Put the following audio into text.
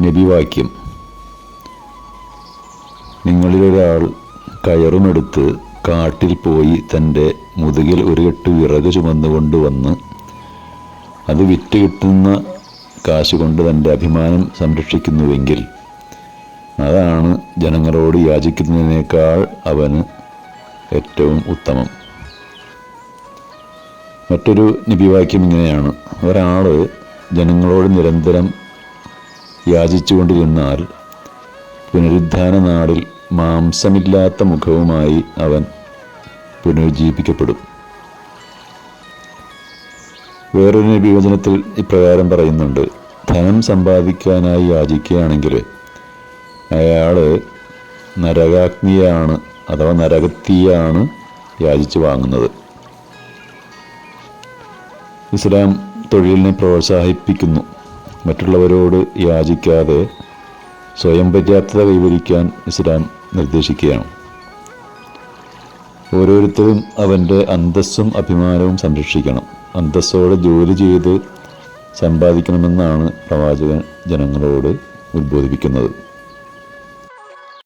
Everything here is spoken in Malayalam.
നബിവാക്യം നിങ്ങളിലൊരാൾ കയറുമെടുത്ത് കാട്ടിൽ പോയി തന്റെ മുതുകിൽ ഒരു കെട്ട് വിറക് ചുമന്നുകൊണ്ട് വന്ന് അത് വിറ്റ് കിട്ടുന്ന കാശ് കൊണ്ട് തന്റെ അഭിമാനം സംരക്ഷിക്കുന്നുവെങ്കിൽ അതാണ് ജനങ്ങളോട് യാചിക്കുന്നതിനേക്കാൾ അവന് ഏറ്റവും ഉത്തമം. മറ്റൊരു നിബിവാക്യം ഇങ്ങനെയാണ്. ഒരാൾ ജനങ്ങളോട് നിരന്തരം യാചിച്ചുകൊണ്ടിരുന്നാൽ പുനരുദ്ധാന നാളിൽ മാംസമില്ലാത്ത മുഖവുമായി അവൻ പുനരുജ്ജീവിക്കപ്പെടും. വേറൊരു നിബിവചനത്തിൽ ഇപ്രകാരം പറയുന്നുണ്ട് ധനം സമ്പാദിക്കാനായി യാചിക്കുകയാണെങ്കിൽ അയാൾ നരകാഗ്നിയാണ് അഥവാ നരകത്തീയാണ് യാചിച്ച് വാങ്ങുന്നത്. ഇസ്ലാം തൊഴിലിനെ പ്രോത്സാഹിപ്പിക്കുന്നു. മറ്റുള്ളവരോട് യാചിക്കാതെ സ്വയം പര്യാപ്തത കൈവരിക്കാൻ ഇസ്ലാം നിർദ്ദേശിക്കുകയാണ്. ഓരോരുത്തരും അവന്റെ അന്തസ്സും അഭിമാനവും സംരക്ഷിക്കണം. അന്തസ്സോടെ ജോലി ചെയ്ത് സമ്പാദിക്കണമെന്നാണ് പ്രവാചകൻ ജനങ്ങളോട് ഉദ്ബോധിപ്പിക്കുന്നത്.